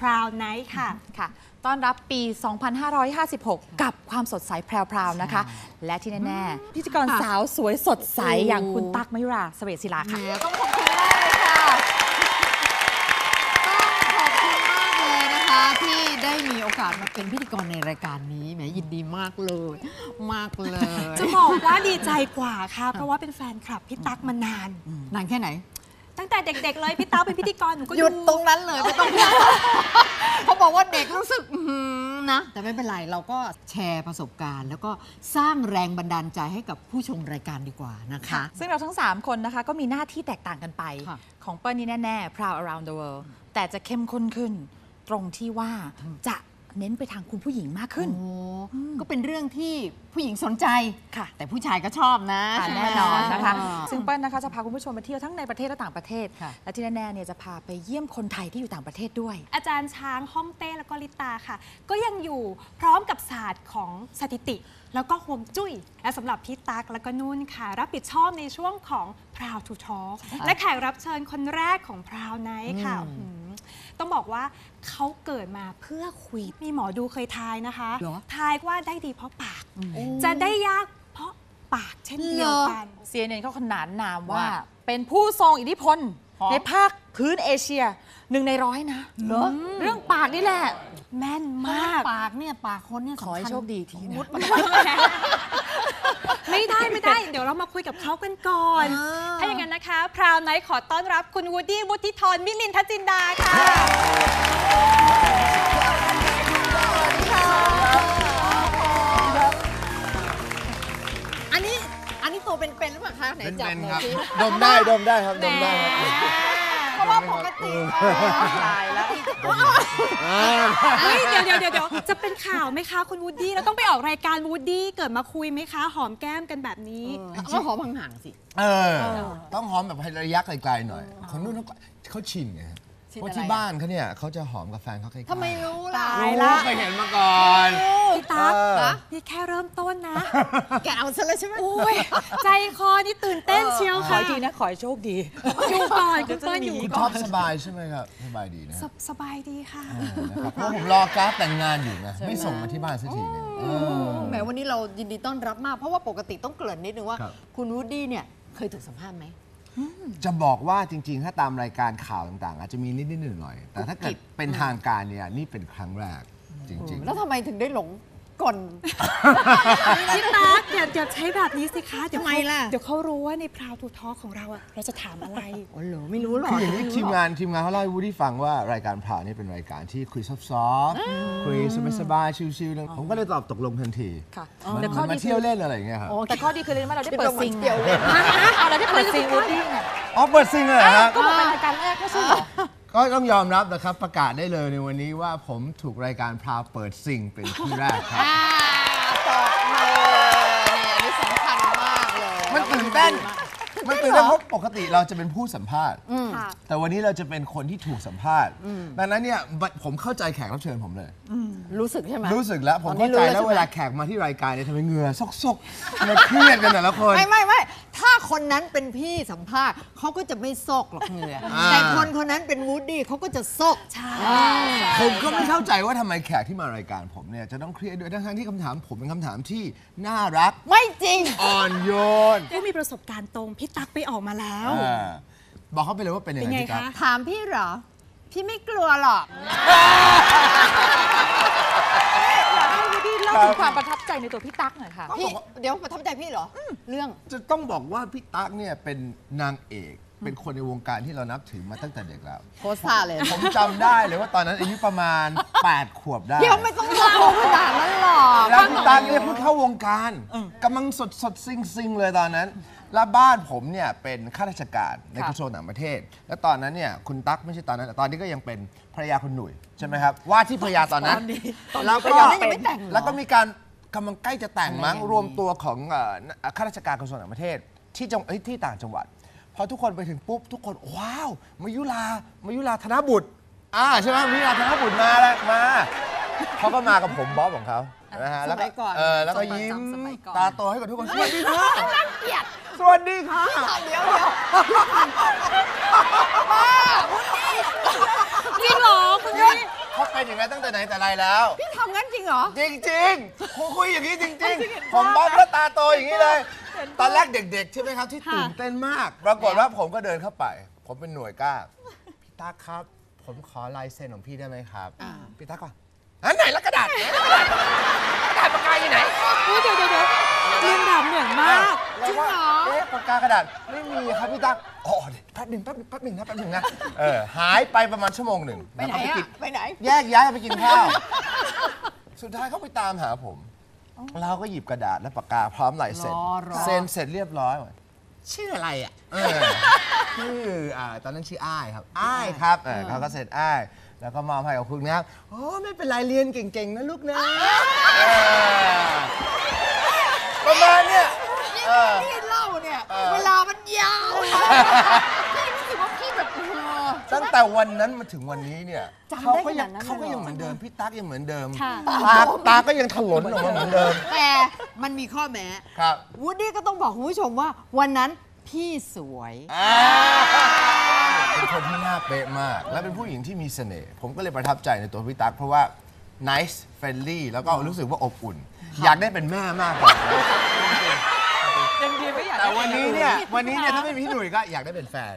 เข้าสู่ Proud Night ค่ะ ค่ะ ต้อนรับปี 2556 กับความสดใสแพรวๆนะคะ และที่แน่ๆพิธีกรสาวสวยสดใส อย่างคุณตั๊กมยุราเสเวตศิลาค่ะ ต้องขอบคุณมากเลยค่ะ ต้องขอบคุณมากเลยนะคะ ที่ได้มีโอกาสมาเป็นพิธีกรในรายการนี้แหมยินดีมากเลย มากเลย จะบอกว่าดีใจกว่าค่ะ เพราะว่าเป็นแฟนคลับพี่ตั๊กมานาน นานแค่ไหน ตั้งแต่เด็กๆเลยพี่ตั๊กเป็นพิธีกรหนูก็หยุดตรงนั้นเลยไม่ต้องพูดเขาบอกว่าเด็กรู้สึกอื้อหือนะ แต่ไม่เป็นไร เราก็แชร์ประสบการณ์ แล้วก็สร้างแรงบันดาลใจให้กับผู้ชมรายการดีกว่านะคะ ซึ่งเราทั้ง 3 คนนะคะ ก็มีหน้าที่แตกต่างกันไป ค่ะของเปิ้ลนี่แน่ ๆ Proud Around the World แต่จะเข้มข้นขึ้น ตรงที่ว่าจะ เน้นไปทางคุณผู้หญิงมากขึ้น โอ้ก็เป็นเรื่องที่ผู้หญิงสนใจค่ะ แต่ผู้ชายก็ชอบนะค่ะใช่ไหม แน่นอนนะคะอ่าซึ่งเปิ้ลนะคะจะพาคุณผู้ชมไปเที่ยวทั้งในประเทศและต่างประเทศ ค่ะ และที่แน่ๆเนี่ยจะพาไปเยี่ยมคนไทยที่อยู่ต่างประเทศด้วย อาจารย์ช้างฮ่องเต้แล้วก็ลิตาค่ะ ก็ยังอยู่พร้อมกับศาสตร์ของสถิติ แล้วก็โฮมจุ้ย และสำหรับพี่ตั๊กแล้วก็นุ่นค่ะ รับผิดชอบในช่วงของ Proud to Talk และแขกรับเชิญคนแรกของ Proud Night ค่ะอืมหืม ต้องบอกว่าเขาเกิดมาเพื่อคุย มีหมอดูเคยทายนะคะเหรอ ทายว่าได้ดีเพราะปาก จะได้ยากเพราะปากเช่นเดียวกัน CNN เขาขนานนามว่าว่าเป็นผู้ทรงอิทธิพลอ๋อในภาคพื้นเอเชียหนึ่งในร้อยนะเหรอ เรื่องปากนี่แหละ แม่นมามากปากเนี่ยปากคนเนี่ยขอให้สำญโชคดีทีนะมุด ไม่ได้ไม่ได้ เดี๋ยวเรามาคุยกับเขากันก่อนอ่าถ้าอย่างนั้นนะคะ พราวไนท์ขอต้อนรับคุณวูดดี้วุฒิธรมิลินทจินดาค่ะอันนี้อันนี้ตัวเป็นๆหรือเปล่าคะไหนจับเป็นหๆน่คอรับยสิ ดมได้ดมได้ครับดมได้ครับ เพราะว่าปกติตายแล้วอ่าเฮ้ยเดี๋ยวเดี๋ยวเดี๋ยวเดี๋ยวจะเป็นข่าวไหมคะคุณวูดดี้เราต้องไปออกรายการวูดดี้เกิดมาคุยไหมคะ หอมแก้มกันแบบนี้เอาหอมห่างๆสิ เออ ต้องหอมแบบให้ระยะไกลๆหน่อยคนนู้นเขาเขาชินไง ฮะชินเพราะอะไรที่บ้านเขาเนี่ยเขาจะหอมกับแฟนเขาใกล้ๆทำไมรู้ล่ะตายรู้ละเคยเห็นมาก่อน พี่ตั๊กเออ นี่แค่เริ่มต้นนะ แกเอาซะเลยใช่ไหมโอ้ยใจคอนี่ตื่นเต้นเชียวขอค่ะอีกทีนะ ขอให้โชคดี อยู่ก่อนคุณเปิ้ลอยู่คุณก่ท็ออนปสบายใช่ไหมครับสบายดีนะสบสบายดีค่ะเออนะครับเพราะผมรอการ์ดแต่งงานอยู่ไงไม่ส่งมาที่บ้านสักทีหนึงเออ แหมวันนี้เรายินดีต้อนรับมาก เพราะว่าปกติต้องเกริ่นนิดนึงว่า ครับ คุณวูดดี้เนี่ยเคยถูกสัมภาษณ์ไหม จะบอกว่าจริง ๆ ถ้าตามรายการข่าวต่าง ๆ อาจจะมีนิดๆหน่อยๆแต่ถ้าเกิดเป็นทางการเนี่ยนี่เป็นครั้งแรกจริงแล้วทำไมถึงได้หลง กล พี่ตั๊กอย่าอย่าใช้แบบนี้สิคะเดี๋ยวทำไมเขาล่ะ เดี๋ยวเขารู้ว่าในพราวทูทอของเราอะเราจะถามอะไร อ๋อเหรอไม่รู้หรๆอคืออย่างนี้ทีมงานทีมงานเขาเล่าให้วูดดี้ฟังว่ารายการพราวนี่เป็นรายการที่คุยซอฟต์ๆคุยสบายๆชิลๆผมก็เลยตอบตกลงทันทีค่ะเหมือนแต่เหข้มืออนดีมาคืเที่ยวอเล่นอะไรอย่างเงี้ยครับแต่ข้อดีคือเลยว่าเราได้เปิดซิงเที่ยวเล่นเอาเราได้เปิดซิงวูดดี้เนี่ยอ๋อเปิดซิงเลยเหรอครับก็บอกเป็นรายการแรกไม่ใช่เหรอ ก็ต้องยอมรับนะครับประกาศได้เลยในวันนี้ว่าผมถูกรายการพราวเปิดซิงเป็นที่แรกครับ อ่าตอบมาเลยเนี่ยอันนี้สำคัญมากเลยมันตื่นเต้น มันตื่นเต้นเพราะปกติเราจะเป็นผู้สัมภาษณ์ ค่ะ แต่วันนี้เราจะเป็นคนที่ถูกสัมภาษณ์ ดังนั้นเนี่ยผมเข้าใจแขกรับเชิญผมเลย รู้สึกใช่ไหมรู้สึกแล้ว ผมตอนนี้เข้าใจรู้แล้วแล้วใช่ไหมเวลาแขกมาที่รายการเนี่ยทำไมเหงื่อซกๆทำไมเครียดกันแต่ละคน ไม่ไม่ไม่ถ้า คนนั้นเป็นพี่สัมภาษณ์เขาก็จะไม่ซกหรอกเหงื่ออา แต่คนคนนั้นเป็นวูดดี้เขาก็จะซกใช่ ผมก็ไม่เข้าใจว่าทำไมแขกที่มารายการผมเนี่ยจะต้องเครียดด้วยทั้งๆที่คำถามผมเป็นคำถามที่น่ารักไม่จริง อ่อนโยนผู้มีประสบการณ์ตรงพี่ตั๊กไปออกมาแล้ว อ่าบอกเขาไปเลยว่าเป็นยังเป็นไงไงพี่ครับคะ ถามพี่เหรอ พี่ไม่กลัวหรอกให้วูดดี้เล่าถึงความประทับใจในตัวพี่ตั๊กหน่อยค่ะ พี่เดี๋ยวประทับใจพี่เหรออเรื่อง จะต้องบอกว่าพี่ตั๊กเนี่ยเป็นนางเอก เป็นคนในวงการที่เรานับถือมาตั้งแต่เด็กแล้ว โพสท่าเลย ผมจำได้เลยว่าตอนนั้นอายุประมาณ 8 ขวบได้ เดี๋ยวไม่ต้องเล่าขนาดนั้นหรอกแล้วพี่ตั๊กเนี่ยเพิ่งเข้าวงการกำลังสดสดซิงซิงเลยตอนนั้น แล้วบ้านผมเนี่ยเป็นข้าราชการในค่ะกระทรวงต่างประเทศ แล้วตอนนั้นเนี่ยคุณตั๊กไม่ใช่ตอนนั้นแต่ตอนนี้ก็ยังเป็นภรรยาคุณหนุ่ยใช่ไหมครับ ว่าที่ภรรยาตอนนั้นแล้วก็ตอนนี้ยังไม่แต่งเหรอแล้วก็มีการกำลังใกล้จะแต่งมั้งรวมตัวของเอ่อข้าราชการกระทรวงต่างประเทศ ที่จังเอ้ยที่ต่างจังหวัดพ อทุกคนไปถึงปุ๊บทุกคนว้าวมายุรามายุราธนบุตรอ่าใช่ไหมมายุราธนบุตรมาแล้วมาเขาก็มากับผมบ๊อบของเขานะฮะแล้วสมัยก่อนเออแล้วก็ยิ้มสมัยก่อนตาโตให้กับทุกคนสวัสดีค่ะสวัสดีค่ะเดี๋ยวเดี๋ยวเป็นอย่างนั้นตั้งแต่ไหนแต่ไรแล้วพี่ทำงั้นจริงเหรอจริงๆครูคุยอย่างนี้จริง ๆ ผมบ๊อบแล้วตาโตอย่างนี้เลย ตอนแรกเด็กๆ ใช่ไหมครับที่ตื่นเต้นมาก ปรากฏว่าผมก็เดินเข้าไป ผมเป็นหน่วยกล้า พี่ตั๊กครับ ผมขอลายเซ็นของพี่ได้ไหมครับ พี่ตั๊กก็อันไหนละกระดาษไหนละกระดาษกระดาษปากกาอยู่ไหนอุ๊ยเดี๋ยวเดี๋ยวเดี๋ยวเรียนแบบเหมือนมาก จริงเหรอ เอ๊ะปากกากระดาษไม่มีครับพี่ตั๊กอ๋อเดี๋ยวแป๊บหนึ่งแป๊บหนึ่งแป๊บหนึ่งนะแป๊บหนึ่งนะเออหายไปประมาณชั่วโมงหนึ่งไปไหนแล้วก็อะกินไปไหน แยกย้ายกันไปกินข้าว สุดท้ายเขาไปตามหาผม เราก็หยิบกระดาษและปากกาพร้อมลายเซ็นรอรอ เซ็นเสร็จเรียบร้อยหมดชื่ออะไรอะเออ ชื่ออ่าตอนนั้นชื่ออ้ายครับอ้ายครับเออเขาก็เซ็นอ้าย แล้วก็มอบให้กับคุณนะครับโอ้ไม่เป็นไรเรียนเก่งๆนะลูกนะเออประมาณเนี้ยเออพี่เล่าเนี่ยเออเวลามันยาวพี่รู้สึกว่าพี่แบบเออ ตั้งแต่วันนั้นมาถึงวันนี้เนี่ยจำเขาได้ก็ยัขนาดนั้นเลยเขาก็เหรอยังเหมือนเดิมพี่ตั๊กยังเหมือนเดิมค่ะ ตาตาก็ยังถลนออกมาเหมือนเดิมแต่มันมีข้อแม้ครับวูดดี้ก็ต้องบอกคุณผู้ชมว่าวันนั้นพี่สวยเป็นคนที่หน้าเป๊ะมาก และเป็นผู้หญิงที่มีเสน่ห์ผมก็เลยประทับใจในตัวพี่ตั๊กเพราะว่า nice friendly แล้วก็รู้สึกว่าอบอุ่น อยากได้เป็นแม่มากกว่ายังดีไม่อยากแต่วันนี้เนี่ยวันนี้เนี่ยถ้าไม่มีพี่หนุ่ยก็อยากได้เป็นแฟน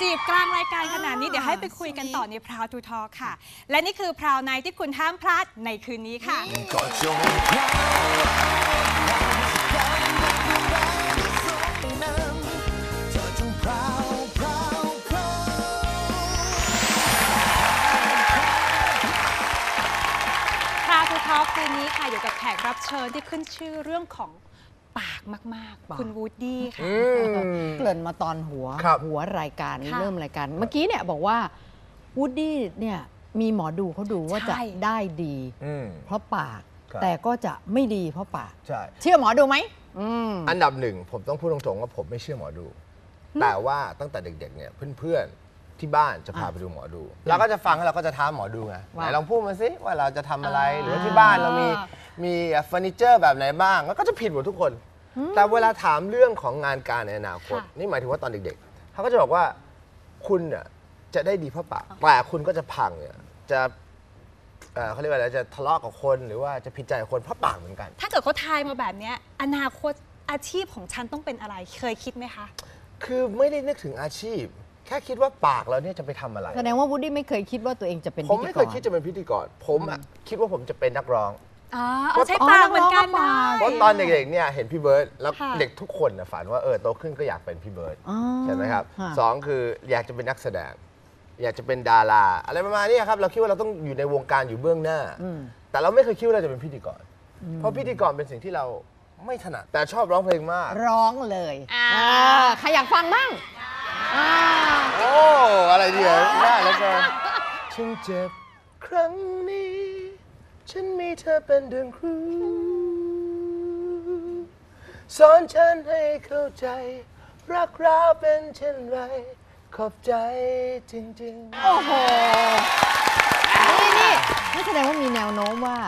จีบกลางรายการขนาดนี้ เดี๋ยวให้ไปคุยกันต่อในพราวทูทอค่ะ และนี่คือพราวไนที่คุณห้ามพลาดในคืนนี้ค่ะก็จงพราวทูทอคืนนี้ค่ะอยู่กับแขกรับเชิญที่ขึ้นชื่อเรื่องของ ปากมากปาก ๆ คุณวูดดี้ค่ะ อืม เกริ่นมาตอนหัวครับ หัวรายการค่ะเริ่มรายการเมื่อกี้เนี่ยบอกว่าวูดดี้เนี่ยมีหมอดูเขาดูว่าใช่จะได้ดี อืม เพราะปาก ครับ แต่ก็จะไม่ดีเพราะปาก ใช่ เชื่อหมอดูไหมอืม อันดับหนึ่งผมต้องพูดตรงๆว่าผมไม่เชื่อหมอดู แต่ว่าตั้งแต่เด็กๆเนี่ยเพื่อนๆ ที่บ้านจะพาไปดูหมอดูเราก็จะฟังแล้วเราก็จะท้าหมอดูไงไหว่านลองพูดมาสิว่าเราจะทำอะไรอ่าหรือว่าที่บ้านเรามีมีเฟอร์นิเจอร์แบบไหนบ้างแล้วก็จะผิดหมดทุกคน แต่เวลาถามเรื่องของงานการในอนาคต ค่ะ นี่หมายถึงว่าตอนเด็กๆเขาก็จะบอกว่าคุณน่ะจะได้ดีเพราะปากแต่คุณก็จะพังเนี่ยจะเอ่อเขาเรียกว่าอะไรจะทะเลาะกับคนหรือว่าจะผิดใจกับคนเพราะปากเหมือนกัน ถ้าเกิดเขาทายมาแบบเนี้ยอนาคตอาชีพของฉันต้องเป็นอะไร เคยคิดไหมคะ คือไม่ได้นึกถึงอาชีพ แค่คิดว่าปากเราเนี่ยจะไปทำอะไร แสดงว่าวูดดี้ไม่เคยคิดว่าตัวเองจะเป็นผมไม่เคยพิธีกรคิดจะเป็นพิธีกร ผมอะคิดว่าผมจะเป็นนักร้อง อ๋อเอาใช้ปากเหมือนกันอ๋อนะนักร้องก็ปากเพราะตอนเด็กๆเนี่ยเห็นพี่เบิร์ดแล้วค่ะ เด็กทุกคนน่ะฝันว่าเออโตขึ้นก็อยากเป็นพี่เบิร์ดอ๋อใช่ไหมครับค่ะสองคืออยากจะเป็นนักแสดง อยากจะเป็นดารา อะไรประมาณนี้ครับเราคิดว่าเราต้องอยู่ในวงการอยู่เบื้องหน้า อืม แต่เราไม่เคยคิดว่าเราจะเป็นพิธีกร เพราะพิธีกรเป็นสิ่งที่เราไม่ถนัดแต่ชอบร้องเพลงมาก ร้องเลยอ่าอ่าใครอยากฟังบ้างอ่า โอ้อะไรเดียวได้แล้วกันฉันเจ็บครั้งนี้ ฉันมีเธอเป็นเดือนครูสอนฉันให้เข้าใจ รักเราเป็นเช่นไร ขอบใจจริงโอ้โห นี่นี่นี่แสดงว่ามีแนวโน้มว่า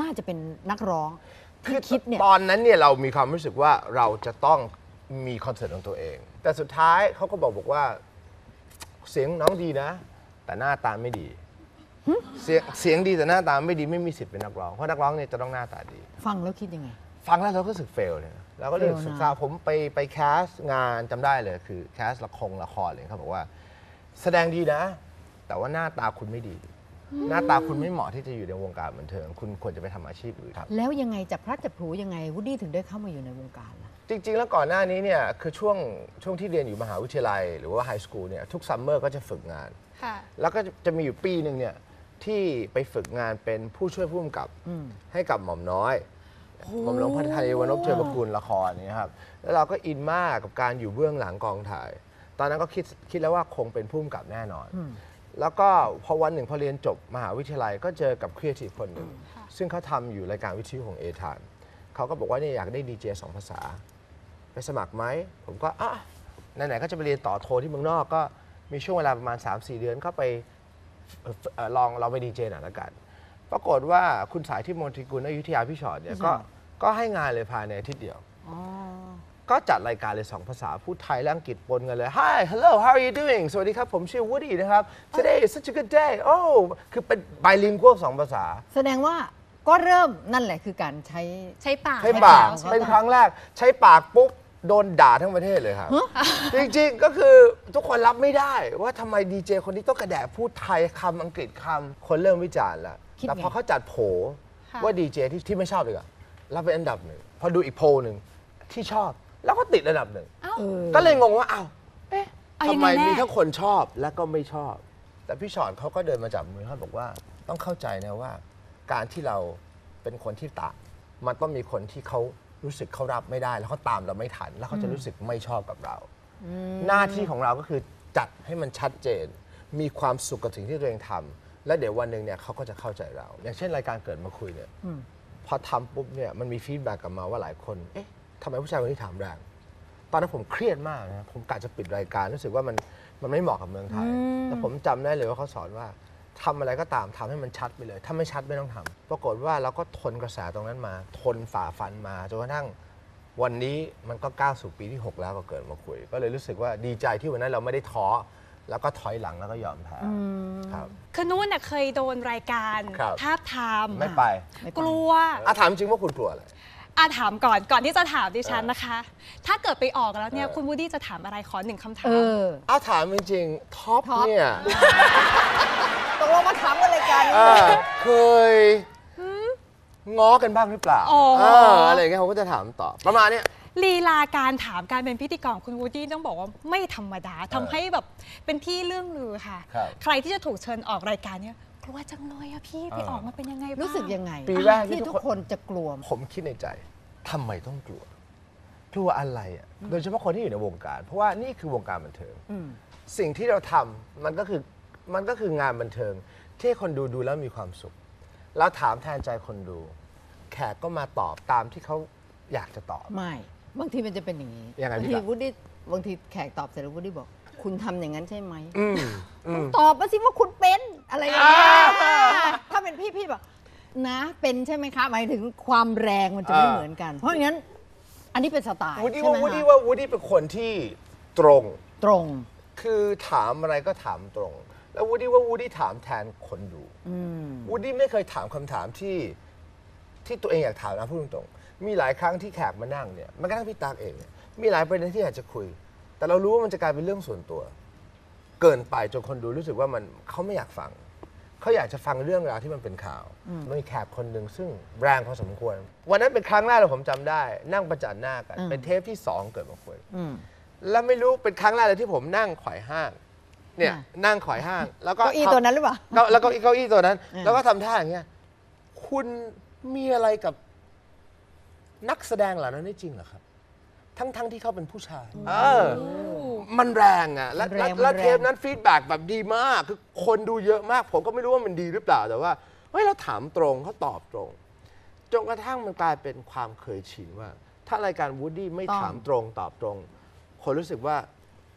น่าจะเป็นนักร้องๆที่คิดเนี่ยตอนนั้นเนี่ยเรามีความรู้สึกว่าเราจะต้อง มีคอนเสิร์ตของตัวเอง แต่สุดท้ายเขาก็บอกบอกว่า เสียงน้องดีนะ แต่หน้าตาไม่ดี เสียงเสียงดีแต่หน้าตาไม่ดีไม่มีสิทธิ์เป็นนักร้องเพราะนักร้องเนี่ยจะต้องหน้าตาดี ฟังแล้วคิดยังไง ฟังแล้วเราก็รู้สึกเฟลเลยนะเราก็เลย fail นะศึกษาผมไปไปแคสงานจำได้เลย คือแคสละครละครเลยเขาบอกว่า แสดงดีนะ แต่ว่าหน้าตาคุณไม่ดี หน้าตาคุณไม่เหมาะที่จะอยู่ในวงการบันเทิง คุณควรจะไปทำอาชีพอื่นครับ แล้วยังไงจับพลัดจับผลูยังไงวูดดี้ถึงได้เข้ามาอยู่ในวงการล่ะ จริง ๆ แล้วก่อนหน้านี้เนี่ยคือช่วงช่วงที่เรียนอยู่มหาวิทยาลัย หรือว่าไฮสคูลเนี่ยทุกซัมเมอร์ก็จะฝึกงาน ค่ะ แล้วก็จะมีอยู่ปีหนึ่งเนี่ยที่ไปฝึกงานเป็นผู้ช่วยผู้กำกับให้กับหม่อมน้อยหม่อมหลวงพันไทยวรนพเชิญประกุลละครเนี่ยครับแล้วเราก็อินมากกับการอยู่เบื้องหลังกองถ่าย ตอนนั้นก็คิดคิดแล้วว่าคงเป็นผู้กำกับแน่นอน แล้วก็พอวันหนึ่งพอเรียนจบมหาวิทยาลัยก็เจอกับครีเอทีฟคนหนึ่ง ซึ่งเขาทำอยู่รายการวิทยุของเอทานเขาก็บอกว่าเนี่ยอยากได้ดีเจสองภาษา ไปสมัครไหม ผมก็อะไหนๆก็จะไปเรียนต่อโทที่เมืองนอกก็มีช่วงเวลาประมาณ 3-4 เดือนก็ไปเอ่อเอ่อลองเราไปดีเจหน่อยละกัน ปรากฏว่าคุณสายที่มนตรีกุลอยุธยาพี่ชอตเนี่ยก็ก็ให้งานเลยภายในอาทิตย์เดียว ก็จัดรายการเลยสองภาษาพูดไทยและอังกฤษปนกันเลย Hi hello how are you doing สวัสดีครับ ผมชื่อ Woody นะครับ Today is such a good day oh คือเป็น bilingual สองภาษา แสดงว่าก็เริ่มนั่นแหละคือการใช้ ใช้ปากใช้ปากใช้ปาก เป็นครั้งแรก ใช้ปากปุ๊บ โดนด่าทั้งประเทศเลยครับ จริงๆ ก็คือทุกคนรับไม่ได้ว่าทำไมดีเจคนนี้ต้องกระแดะพูดไทยคำอังกฤษคำคนเริ่มวิจารณ์แล้วคิดแต่ไงพอเขาจัดโผว่าดีเจที่ที่ไม่ชอบเลยอะรับเป็นอันดับหนึ่งพอดูอีกโพลหนึ่งที่ชอบ แล้วก็ติดอันดับหนึ่งเออ ก็เลยงงว่าอ้าวเอ๊ะเอายัทำงไมไงแน่ มีทั้งคนชอบและก็ไม่ชอบ แต่พี่ชอตเขาก็เดินมาจับมือเขาบอกว่า ต้องเข้าใจนะว่า การที่เราเป็นคนที่ต่างมันต้องมีคนที่เขารู้สึกเขารับไม่ได้ แล้วเขาตามเราไม่ทัน แล้วเขาจะรู้สึกไม่ชอบกับเรา หน้าที่ของเราก็คือจัดให้มันชัดเจน มีความสุขกับสิ่งที่ตัวเองทำแล้วเดี๋ยววันหนึ่งเนี่ยเขาก็จะเข้าใจเรา อย่างเช่นรายการเกิดมาคุยเนี่ยพอทำปุ๊บเนี่ยมันมีฟีดแบ็กกลับมาว่าหลายคน เอ๊ะ ทำไมผู้ชายคนนี้ถามแรง ตอนนั้นผมเครียดมากนะผมกะจะปิดรายการรู้สึกว่ามันมันไม่เหมาะกับเมืองไทย แต่ผมจำได้เลยว่าเขาสอนว่าทำอะไรก็ตามทำให้มันชัดไปเลย ถ้าไม่ชัดไม่ต้องทำปรากฏว่าเราก็ทนกระแสตรงนั้นมา ทนฝ่าฟันมาจนกระทั่งวันนี้มันก็ก้าวสู่ปีที่ 6 แล้วก็เกิดมาคุย ก็เลยรู้สึกว่าดีใจที่วันนั้นเราไม่ได้ท้อแล้วก็ถอยหลังแล้วก็ยอมแพ้ครับ คือนุ่นน่ะเคยโดนรายการครับ ทาบทามไม่ไปไม่ไปกลัวอาถามจริงว่าคุณกลัวอะไร อาถามก่อนก่อนที่จะถามดิฉันเออนะคะ ถ้าเกิดไปออกแล้วเนี่ยเออคุณวูดดี้จะถามอะไรขอหนึ่งคำถาเอมออาถามจริงๆท็อปท็อป เนี่ยตกลงมาถามกันรายการนี้เออเคยง้อกันบ้างหรือเปล่าอ๋อเอออะไรอย่างเงี้ยผมก็จะถามต่อประมาณเนี้ย ลีลาการถามการเป็นพิธีกรของคุณวูดดี้ต้องบอกว่าไม่ธรรมดาทำให้แบบเป็นที่เรื่องลือค่ะ ครับ ใครที่จะถูกเชิญออกรายการเนี่ยก ลัวจังเลยอะพี่ไปเออออกมาเป็นยังไงบ้างรู้สึกยังไงปีแรกที่ที่ทุทุกกคนคนจะกลัว ผมคิดในใจทำไมต้องกลัว กลัวอะไรอะโดยเฉพาะคนที่อยู่ในวงการ เพราะว่านี่คือวงการบันเทิงอืมสิ่งที่เราทำมันก็คือมันก็คืองานบันเทิง ที่ให้คนดูดูแล้วมีความสุขแล้วถามแทนใจคนดู แขกก็มาตอบตามที่เขาอยากจะตอบไม่บางทีมันจะเป็นอย่างนี้ยังไงบางพี่ทีตั๊กวูดดี้บางทีแขกตอบเสร็จแล้ววูดดี้บอก คุณทำอย่างนั้นใช่ไหมอืมอืมตอบมาสิว่าคุณเป็น อะไรอย่างเงี้ยอ่าถ้าเป็นพี่พี่บอกนะ เป็นใช่ไหมคะหมายถึงความแรงมันจะไม่อ่าเหมือนกัน เพราะงั้น อันนี้เป็นสไตล์วูดดี้ใช่ว่าไหมวูดดี้คะว่าวูดดี้เป็นคนที่ตรง ตรง คือถามอะไรก็ถามตรง แล้ววูดดี้ว่าวูดดี้ถามแทนคนดูอืมวูดดี้ไม่เคยถามคำถามที่ที่ตัวเองอยากถามนะพูดตรงๆมีหลายครั้งที่แขกมานั่งเนี่ยแมันก็ทั้งพี่ตากเองเนี่ยมีหลายประเด็นที่อยากจะคุย แต่เรารู้ว่ามันจะกลายเป็นเรื่องส่วนตัว เกินไปจนคนดูรู้สึกว่ามันเขาไม่อยากฟัง เขาอยากจะฟังเรื่องราวที่มันเป็นข่าวมันมีแขกคนหนึ่งซึ่งแรงพอสมควร วันนั้นเป็นครั้งแรกเลยผมจำได้ นั่งประจันหน้ากันอืมเป็นเทปที่สองเกิดมาคุยอืมแล้วไม่รู้เป็นครั้งแรกเลยที่ผมนั่งไขว่ห้างเนี่ยอะนั่งไขว่ห้าง แล้วก็เก้าอี้ตัวนั้นหรือเปล่าเก้าแล้วก็เก้าอี้ตัวนั้นอ่าแล้วก็ทำท่าอย่างเงี้ยคุณมีอะไรกับนักแสดงเหล่านั้นได้จริงเหรอครับ ทั้งทั้งที่เขาเป็นผู้ชาย เออ มันแรงอะและมันแรงและและมันแรง เทปนั้นฟีดแบ็กแบบดีมาก คือคนดูเยอะมาก ผมก็ไม่รู้ว่ามันดีหรือเปล่าแต่ว่าเฮ้ยเราถามตรงเขาตอบตรง จนกระทั่งมันกลายเป็นความเคยชินว่า ถ้ารายการวูดดี้ไม่ถามตรงตอบตรง คนรู้สึกว่า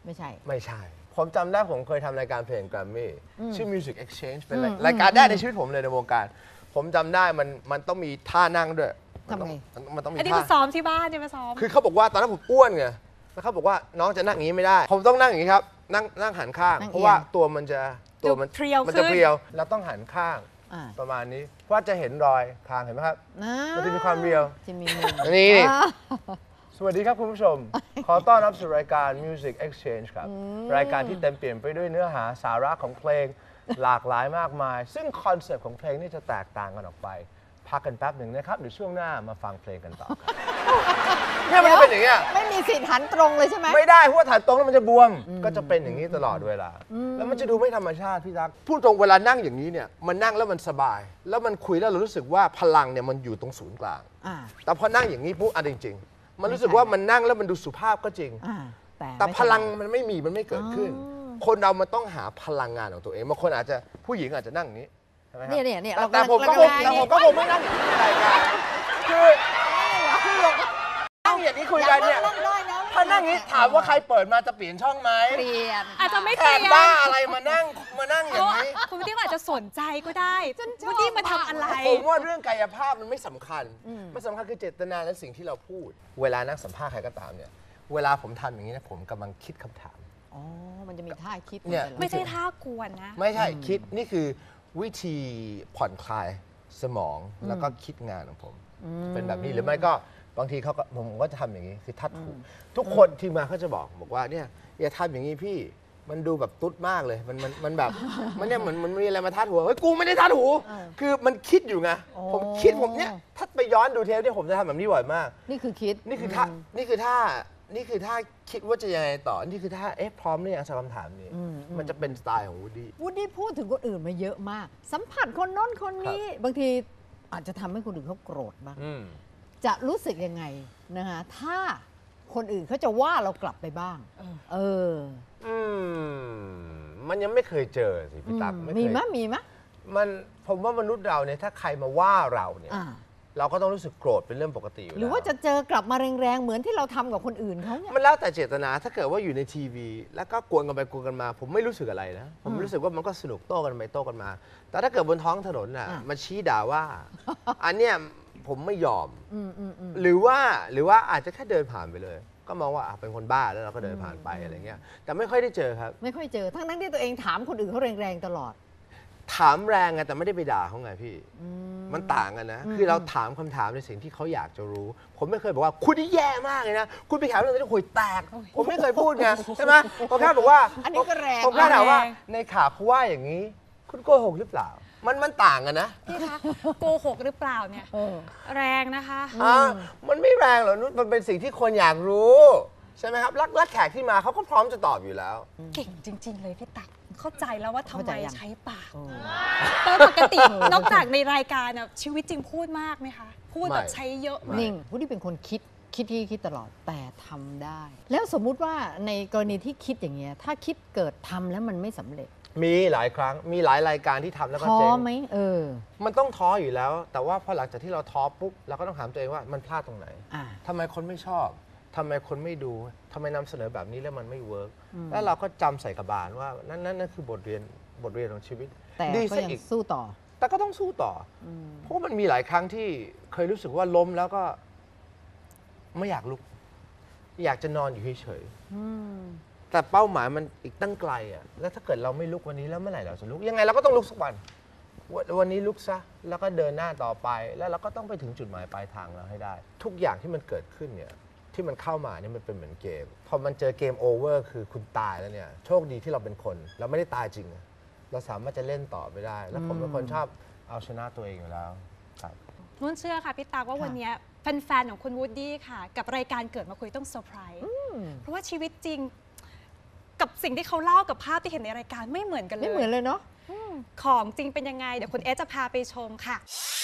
ไม่ใช่ ไม่ใช่ ผมจำได้ผมเคยทำรายการเพลงแกรมมี่ชื่อ Music Exchange เป็นรายรายการแรกในชีวิตผมเลยในวงการ ผมจำได้มันมันต้องมีท่านั่งด้วย ทำไงมันต้องมันต้องมีอันนี้ท่ามาซ้อมที่บ้านเนี่ยมาซ้อม คือเขาบอกว่าตอนนั้นผมอ้วนไงแล้วเขาบอกว่าน้องจะนั่งอย่างนี้ไม่ได้ ผมต้องนั่งอย่างนี้ครับ นั่งนั่งหันข้าง นั่งเอียงเพราะว่าตัวมันจะตัวมันเพรียวมันขึ้จะนเพรียวเราต้องหันข้างอ่า ประมาณนี้ เพราะว่าจะเห็นรอยคางเห็นไหมครับ นะมันจะมีความเรียว จะมีมุมอันนี้นี่อ่าสวัสดีครับคุณผู้ชม ขอต้อนรับสู่รายการ Music Exchange ครับ รายการที่เต็มเปลี่ยนไปด้วยเนื้อหาสาระของเพลง หลากหลายมากมาย ซึ่งคอนเซปต์ของเพลงนี่จะแตกต่างกันออกไป พักกันแป๊บหนึ่งนะครับเดี๋ยวช่วงหน้ามาฟังเพลงกันต่อครับ เนี่ยมันจะเป็นอย่างเงี้ย ไม่มีสิทธิ์หันตรงเลยใช่ไหม ไม่ได้เพราะว่าถ่ายตรงแล้วมันจะบวม ก็จะเป็นอย่างนี้ตลอดเวลา แล้วมันจะดูไม่ธรรมชาติพี่ตั๊กพูดตรงเวลานั่งอย่างนี้เนี่ยมันนั่งแล้วมันสบาย แล้วมันคุยแล้วเรารู้สึกว่าพลังเนี่ยมันอยู่ตรงศูนย์กลาง อ่า แต่พอนั่งอย่างนี้ปุ๊บอะจริง ๆ มันรู้สึกว่ามันนั่งแล้วมันดูสุภาพก็จริง อ่าแต่แต่ไม่พลังสบายมันไม่มีมันไม่เกิดขึ้น คนเรามันต้องหาพลังงานของตัวเองบางคนอาจจะผู้หญิงอาจจะนั่งอย่างนี้ใช่ไหมครัเนี่ยเนี่ยเนี่ยแต่เราแต่ผมก็คงแต่ผมก็คงไม่นั่งอย่างนี้ในรายการคือคือเรานั่งอย่างนี้คุยกันเนี่ยนั่งได้นะถ้านั่งอย่างนี้ถามว่าใครเปิดมาจะเปลี่ยนช่องไหมเปลี่ยนอาจจะไม่แขเปลี่กยนบ้าอะไรมานั่งมานั่งอเพย่างราะว่านี้ คุณวูดดี้อาจจะสนใจก็ได้วูดดี้มาทำอะไร ผมว่าเรื่องกายภาพมันไม่สำคัญ มันสำคัญคือเจตนาและสิ่งที่เราพูด เวลานั่งสัมภาษณ์ใครก็ตามเนี่ย เวลาผมทำอย่างนี้นะผมกำลังคิดคำถาม อ๋อ มันจะมีท่าคิดเนี่ยหอกัไม่ใช่ท่ากวนนะ ไม่ใช่คิดนี่คือ วิธีผ่อนคลายสมองแล้วก็คิดงานของผม เป็นแบบนี้หรือไม่ก็บางทีเขาก็ผมก็จะทำอย่างนี้คือทัดหูทุกคนที่มาเขาจะบอกบอกว่าเนี่ยอย่าทำอย่างนี้พี่มันดูแบบตุ๊ดมากเลยมันมันมันแบบมันเนี่ยเหมือนมันมีอะไรมาทัดหัวเฮ้ยกูไม่ได้ทัดหู คือมันคิดอยู่ไงผมคิดผมเนี่ยถ้าไปย้อนดูเทปเนี่ยผมจะทำแบบนี้บ่อยมาก นี่คือคิด นี่คือท่านี่คือท่า นี่คือท่าคิดว่าจะยังไงต่อ นี่คือท่าเอ๊ะพร้อมหรือยังสำหรับคำถามนี้ มันจะเป็นสไตล์ของวูดดี้ วูดดี้พูดถึงคนอื่นมาเยอะมาก สัมผัสคนโน้นคนนี้ บางทีอาจจะทำให้คนอื่นเขาโกรธบ้างอืมจะรู้สึกยังไงนะคะถ้าคนอื่นเขาจะว่าเรากลับไปบ้าง เอออืมมันยังไม่เคยเจอสิพี่ตั๊กอืมไเคยมีมะมีมะมันผมว่ามนุษย์เราเนี่ยถ้าใครมาว่าเราเนี่ย อ่า เราก็ต้องรู้สึกโกรธเป็นเรื่องปกติอยู่หรือว่าแล้จะเจอกลับมาแรงๆ เหมือนที่เราทำกับคนอื่นเขาเนี่ย มันแล้วแต่เจตนาถ้าเกิดว่าอยู่ในทีวี แล้วก็กวนกันไปกวนกันมา ผมไม่รู้สึกอะไรนะ ผมรู้สึกว่ามันก็สนุกโต้กันไปโต้กันมา แต่ถ้าเกิดบนท้องถนนน่ะอะ มันชี้ด่าว่า อันเนี้ยผมไม่ยอม อืมอืมอืม หรือว่าหรือว่าอาจจะแค่เดินผ่านไปเลย ก็มองว่าอะเป็นคนบ้าแล้วเราก็เดินผ่านไปอะไรเงี้ยแต่ไม่ค่อยได้เจอครับ ไม่ค่อยเจอ ทั้งนั้นที่ตัวเองถามคนอื่นเขาแรงๆตลอด ถามแรงไงแต่ไม่ได้ไปด่าเขาไงพี่ มันต่างกันนะ คือเราถามคำถามในสิ่งที่เขาอยากจะรู้ ผมไม่เคยบอกว่าคุณนี่แย่มากเลยนะ คุณไปขายเรื่องที่ห่วยแตก ผมไม่เคยพูดไงใช่ไหมผมแค่บอกว่าอันนี้ก็แรงผมแค่ถามว่าแรงในข่าวเขาว่าอย่างนี้ คุณโกหกหรือเปล่า มันมันต่างกันนะพี่คะโกหกหรือเปล่าเนี่ยเออแรงนะคะอ่ามันไม่แรงหรอกนุชมันเป็นสิ่งที่คนอยากรู้ใช่ไหมครับแล้วแล้วแขกที่มาเขาก็พร้อมจะตอบอยู่แล้ว เก่งจริง ๆ เลยพี่ตัก เข้าใจแล้วว่าทำเข้าใจไมยัง ใช้ปากโอ้แต่ปกตินอกจากในรายการน่ะชีวิตจริงพูดมากไหมคะ พูดแบบไม่ ใช้เยอะไม่นิ่งวูดดี้เป็นคนคิดคิดที่คิดตลอดแต่ทำได้ แล้วสมมุติว่าในกรณีที่คิดอย่างเงี้ยถ้าคิดเกิดทำแล้วมันไม่สำเร็จมีหลายครั้งมีหลายรายการที่ทำแล้วก็ท้อเจ๊งไหมเออ มันต้องท้ออยู่แล้ว แต่ว่าพอหลังจากที่เราท้อปุ๊บเราก็ต้องถามตัวเองว่ามันพลาดตรงไหนอ่า ทำไมคนไม่ชอบ ทำไมคนไม่ดูทำไมนำเสนอแบบนี้แล้วมันไม่เวิร์กแล้วเราก็จำใส่กระบาลว่านั่นนั่นนั่นคือบทเรียนบทเรียนของชีวิตแต่ดีก็ซะยังอีก สู้ต่อ แต่ก็ต้องสู้ต่ออเพราะว่ามันมีหลายครั้งที่เคยรู้สึกว่าล้มแล้วก็ ไม่อยากลุก อยากจะนอนอยู่เฉยๆแต่เป้าหมายมันอีกตั้งไกลอะ แล้วถ้าเกิดเราไม่ลุกวันนี้แล้วเมื่อไหร่เราจะลุก ยังไงเราก็ต้องลุกสักวันวันวันนี้ลุกซะ แล้วก็เดินหน้าต่อไป แล้วเราก็ต้องไปถึงจุดหมายปลายทางเราให้ได้ ทุกอย่างที่มันเกิดขึ้นเนี่ย ที่มันเข้ามาเนี่ยมันเป็นเหมือนเกม พอมันเจอเกมโอเวอร์คือคุณตายแล้วเนี่ย โชคดีที่เราเป็นคน เราไม่ได้ตายจริงอะเราสามารถจะเล่นต่อไปได้ แล้วผมเป็นคนชอบเอาชนะตัวเองอยู่แล้วครับนุ่นเชื่อค่ะพี่ตักว่าค่ะวันเนี้ยแฟนๆของคุณวูดดี้ค่ะ กับรายการเกิดมาคุยต้องเซอร์ไพรส์เพราะว่าชีวิตจริง กับสิ่งที่เขาเล่ากับภาพที่เห็นในรายการไม่เหมือนกันเลยไม่เหมือนเลยเนาะของจริงเป็นยังไงเดี๋ยวคุณเอสจะพาไปชมค่ะส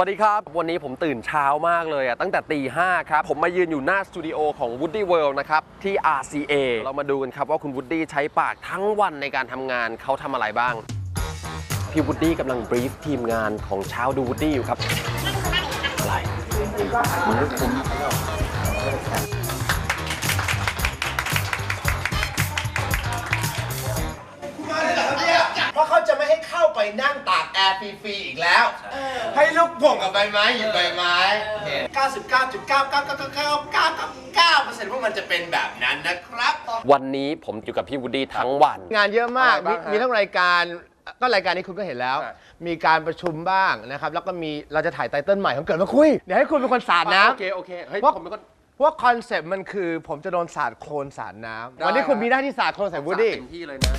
วัสดีครับ วันนี้ผมตื่นเช้ามากเลยอะตั้งแต่ตีห้าครับ ผมมายืนอยู่หน้าสตูดิโอของ Woody World นะครับ ที่ RCA เรามาดูกันครับว่าคุณ Woody ใช้ปากทั้งวันในการทำงานเขาทำอะไรบ้าง พี่ Woody กำลังบรีฟทีมงานของเช้าดู Woody อยู่ครับ อะไรมันไม่คุ้ม ไม่ให้เข้าไปนั่งตากแอร์ฟรีๆอีกแล้ว ให้ลูกพ่วงกับใบไม้หยิบใบไม้99.9999999%ว่ามันจะเป็นแบบนั้นนะครับ วันนี้ผมอยู่กับพี่ Woody ทั้งวัน งานเยอะมากอะไรบ้างฮะมีทั้งรายการก็รายการนี้คุณก็เห็นแล้วใช่มีการประชุมบ้างนะครับ แล้วก็มีเราจะถ่ายไตเติ้ลใหม่ของเกิดมาคุย เดี๋ยวให้คุณเป็นคนสาดน้ำ โอเค โอเค เฮ้ยเพราะผมเป็นคน เพราะคอนเซปต์มันคือผมจะโดนสาดโคลนสาดน้ได้ำวันนี้คุณครับมีหน้าที่สาดโคลนใส่วูดดี้ เต็มที่เลยนะ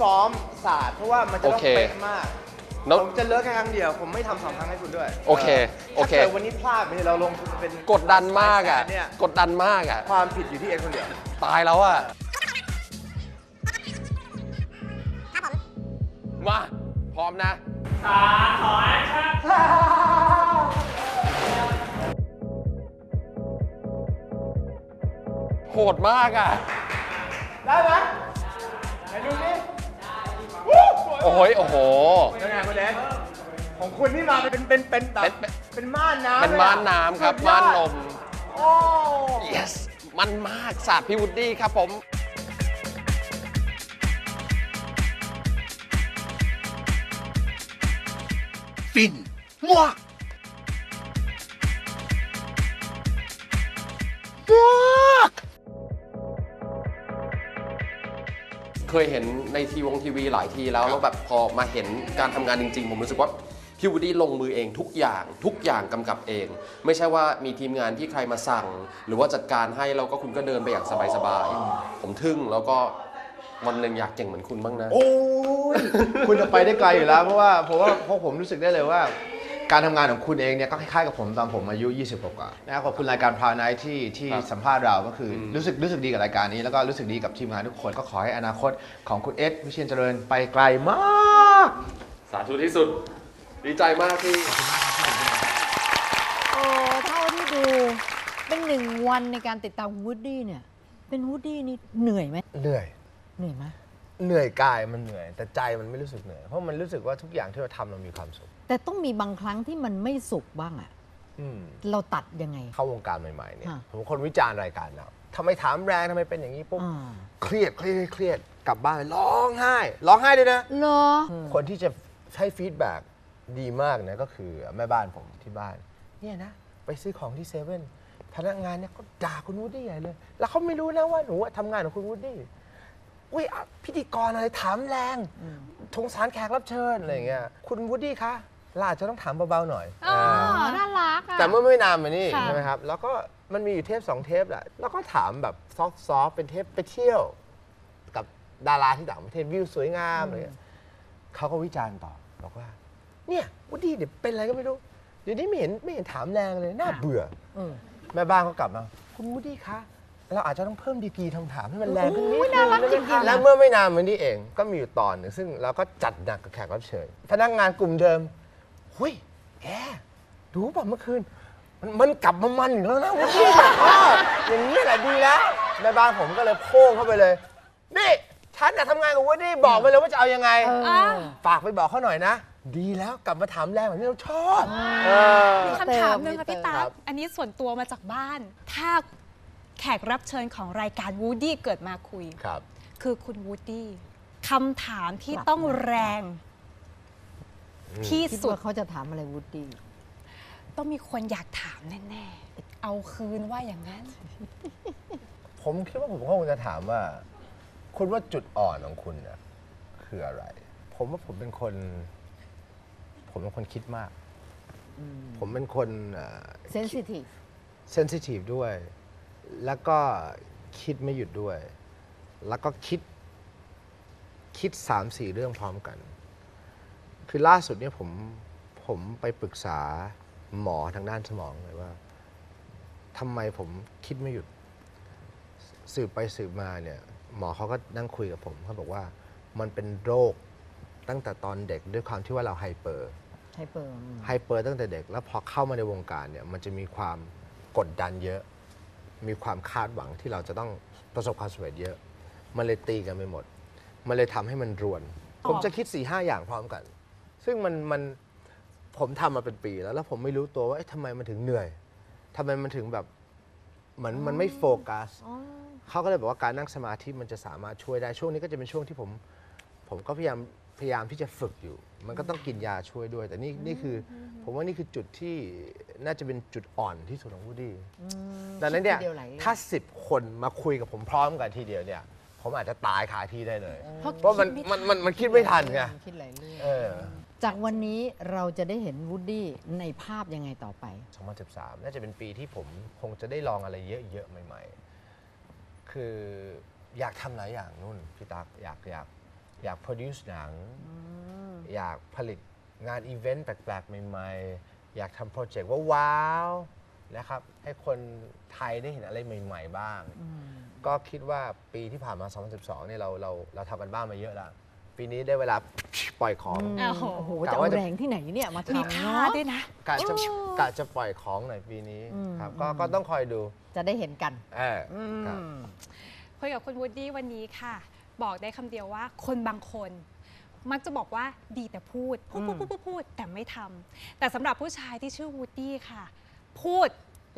คุณต้องซ้อมสาดเพราะว่ามันจะต้องโอเคเป๊ะมาก แล้วผมจะเลิกแค่ครั้งเดียว ผมไม่ทำสองครั้งให้คุณด้วยโอเคโอเค ถ้าเกิดวันนี้พลาดไปเราลงทุนเป็นกดดันมากอะแสนเนี่ยกดดันมากอะ ความผิดอยู่ที่เอ็คนเดียว ตายแล้วอะ มา พร้อมนะ โหดมากอะ ได้ไหมไหนดูนี่ โอ้ยโอ้โหยังไงคุณเล็กของคุณนี่มาเป็นเป็นเป็นแบบเป็นเป็นม่านน้ำเป็นม่านน้ำครับสุดยอดม่านลม yes มันมากศาสตร์พี่วูดดี้ครับผม ฟินมา เคยเห็นในทีวงทีวีหลายทีแล้วแล้วแบบพอมาเห็นการทำงานจริง ๆ ผมรู้สึกว่าพี่วูดดี้ลงมือเองทุกอย่างทุกอย่างกำกับเอง ไม่ใช่ว่ามีทีมงานที่ใครมาสั่ง หรือว่าจัดการให้แล้วก็คุณก็เดินไปอย่างสบายๆผมทึ่งแล้วก็วันหนึ่งอยากเก่งเหมือนคุณบ้างนะ โอ้ย คุณจะไปได้ไกลอยู่แล้วเพราะว่าเพราะว่าเพราะผมรู้สึกได้เลยว่า การทำงานของคุณเองเนี่ยก็คล้ายๆกับผมตอนผมอายุ 20 กว่าๆนะครับขอบคุณรายการพาวไนท์ที่ที่ครับสัมภาษณ์เราก็คืออรู้สึกรู้สึกดีกับรายการนี้ แล้วก็รู้สึกดีกับทีมงานทุกคนก็ขอให้อนาคตของคุณเอสวิเชียนเจริญไปไกลมาก สาธุที่สุด ดีใจมากที่ โอ้เท่าที่ดูเป็นหนึ่งวันในการติดตามวูดดี้เนี่ย เป็นวูดดี้นี่เหนื่อยไหมเหนื่อย เหนื่อยไหมเหนื่อยกายมันเหนื่อย แต่ใจมันไม่รู้สึกเหนื่อย เพราะมันรู้สึกว่าทุกอย่างที่เราทำเรามีความสุข แต่ต้องมีบางครั้งที่มันไม่สุกบ้างอะอืมเราตัดยังไง เข้าวงการใหม่ๆเนี่ยค่ะ ผมเป็นคนวิจารณ์รายการเราทำไมถามแรงทำไมเป็นอย่างนี้ปุ๊บอ่าเครียดเครียดเครียดกลับบ้านร้องไห้ร้องไห้ด้วยนะ เหรอ คนที่จะให้ฟีดแบ็กดีมากนะก็คือแม่บ้านผมที่บ้าน เนี่ยนะ ไปซื้อของที่เซเว่นพนักงานเนี่ยก็ด่าคุณวูดดี้ใหญ่เลย แล้วเขาไม่รู้นะว่าหนูอะทำงานของคุณวูดดี้อุ้ยอะพิธีกรอะไรถามแรงทงสารแขกรับเชิญอะไรอย่างเงี้ยคุณวูดดี้คะ เราอาจจะต้องถามเบาๆหน่อยอ๋อาน่ารักอะ แต่เมื่อไม่นานมานี้ค่ะ ใช่ไหมครับ แล้วก็มันมีอยู่เทปสองเทปแหละแล้วก็ถามแบบซอฟต์ๆเป็นเทปไปเที่ยว กับดาราที่ต่างประเทศวิวสวยงามอะไรอย่างเงี้ยเขาก็วิจารณ์ต่อบอกว่า เนี่ยวูดดี้เนี่ยเป็นอะไรก็ไม่รู้เดี๋ยวนี้ไม่เห็นไม่เห็นถามแรงเลยน่าเบื่อเออแม่บ้านเขากลับมาคุณวูดดี้คะเราอาจจะต้องเพิ่มดีกรีคำถามให้มันแรงขึ้นนิดนึงน่ารักได้ไหมจริงๆคะนะแล้วเมื่อไม่นานมานี้เองก็มีอยู่ตอนหนึ่งซึ่งเราก็จัดหนักกับแขกรับเชิญพนักงานกลุ่มเดิม หุยแกรู้ป่ะเมื่อคืน มันมันกลับมามันอีกแล้วนะวูดดี้เอออย่างนี้แหละดีแล้วแม่บ้านผมก็เลยโพ่งเข้าไปเลยนี่ฉันน่ะทำงานกับวูดดี้บอกไปเลยว่าจะเอายังไงเอออะฝากไปบอกเขาหน่อยนะ ดีแล้วกลับมาถามแรงแบบที่เราชอบเออ มีคำถามหนึ่งค่ะพี่ครัตั๊กบ อันนี้ส่วนตัวมาจากบ้าน ถ้าแขกรับเชิญของรายการวูดดี้เกิดมาคุย ครับ คือคุณวูดดี้คำถามที่ครับต้องแรง ที่คิดสุดว่าเขาจะถามอะไรวูดดี้ต้องมีคนอยากถามแน่ๆ เอาคืนว่าอย่างนั้น ผมคิดว่าผมก็คงจะถามว่า คุณว่าจุดอ่อนของคุณเนี่ยคืออะไร ผมว่าผมเป็นคน ผมเป็นคนคิดมาก ผมเป็นคนเซนซิทีฟเซนซิทีฟด้วย แล้วก็คิดไม่หยุดด้วย แล้วก็คิด คิดสามสี่เรื่องพร้อมกัน คือล่าสุดเนี่ยผมผมไปปรึกษาหมอทางด้านสมองเลยว่าทำไมผมคิดไม่หยุด สืบไปสืบมาเนี่ย หมอเขาก็นั่งคุยกับผมเขาบอกว่ามันเป็นโรคตั้งแต่ตอนเด็กด้วยความที่ว่าเราไฮเปอร์ไฮเปอร์ไฮเปอร์ตั้งแต่เด็ก แล้วพอเข้ามาในวงการเนี่ย มันจะมีความกดดันเยอะ มีความคาดหวังที่เราจะต้องประสบความสำเร็จเยอะ มันเลยตีกันไปหมด มันเลยทำให้มันรวน ผมจะคิด4ี่ห้าอย่างพร้อมกัน ซึ่งมันมันผมทำมาเป็นปีแล้ว แล้วผมไม่รู้ตัวว่าเอ๊ะทำไมมันถึงเหนื่อยทำไมมันถึงแบบเหมือนมันไม่โฟกัสเขาก็เลยบอกว่าการนั่งสมาธิมันจะสามารถช่วยได้ช่วงนี้ก็จะเป็นช่วงที่ผม ผมก็พยายามพยายามที่จะฝึกอยู่ มันก็ต้องกินยาช่วยด้วย แต่นี่นี่คืออผมว่านี่คือจุดที่น่าจะเป็นจุดอ่อนที่สุดของวูดดี้ดังนั้นเนี่ยคิดทีเดียวหลายเรื่อง ถ้าสิบคนมาคุยกับผมพร้อมกันทีเดียวเนี่ยผมอาจจะตายคาที่ได้เลย เพราะเพราะมันคิดมันไทัมันมันคิดไม่ทันไงคิดหลายเรื่อง เออ จากวันนี้เราจะได้เห็นวูดดี้ในภาพยังไงต่อไป 2013 น่าจะเป็นปีที่ผมคงจะได้ลองอะไรเยอะๆใหม่ ๆ คืออยากทำหลายอย่างนุ่นพี่ตั๊กอยากอยากอยาก produce หนัง อยากผลิตงานอีเวนต์แปลกๆ ใหม่ๆ อยากทำโปรเจกต์ว่าว้าวนะครับให้คนไทยได้เห็นอะไรใหม่ ๆ บ้าง ก็คิดว่าปีที่ผ่านมา 2012 เนี่ยเราเราเราทำกันบ้านมาเยอะแล้ว ปีนี้ได้เวลาปล่อยของ โอ้โหโอ้โหกะจะเอาว่าจะ แรงที่ไหนเนี่ยมามีทำท่าเนาะด้วยนะ กะจะกะจะปล่อยของหน่อยปีนี้อืมครับก็อืม ก็ต้องคอยดูจะได้เห็นกันเอออครับคุยกับคุณวูดดี้วันนี้ค่ะ บอกได้คำเดียวว่าคนบางคน มักจะบอกว่าดีแต่พูดพูดพูดพูดพูดพูดแต่ไม่ทำแต่สำหรับผู้ชายที่ชื่อวูดดี้ค่ะ พูด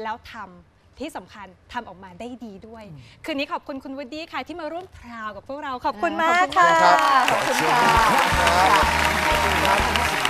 แล้วทำ ที่สำคัญทำออกมาได้ดีด้วย คืนนี้ขอบคุณคุณวูดดี้ค่ะที่มาร่วมพราวกับพวกเราขอบคุณมากค่ะครับขอบคุณค่ะ ขอบคุณครับ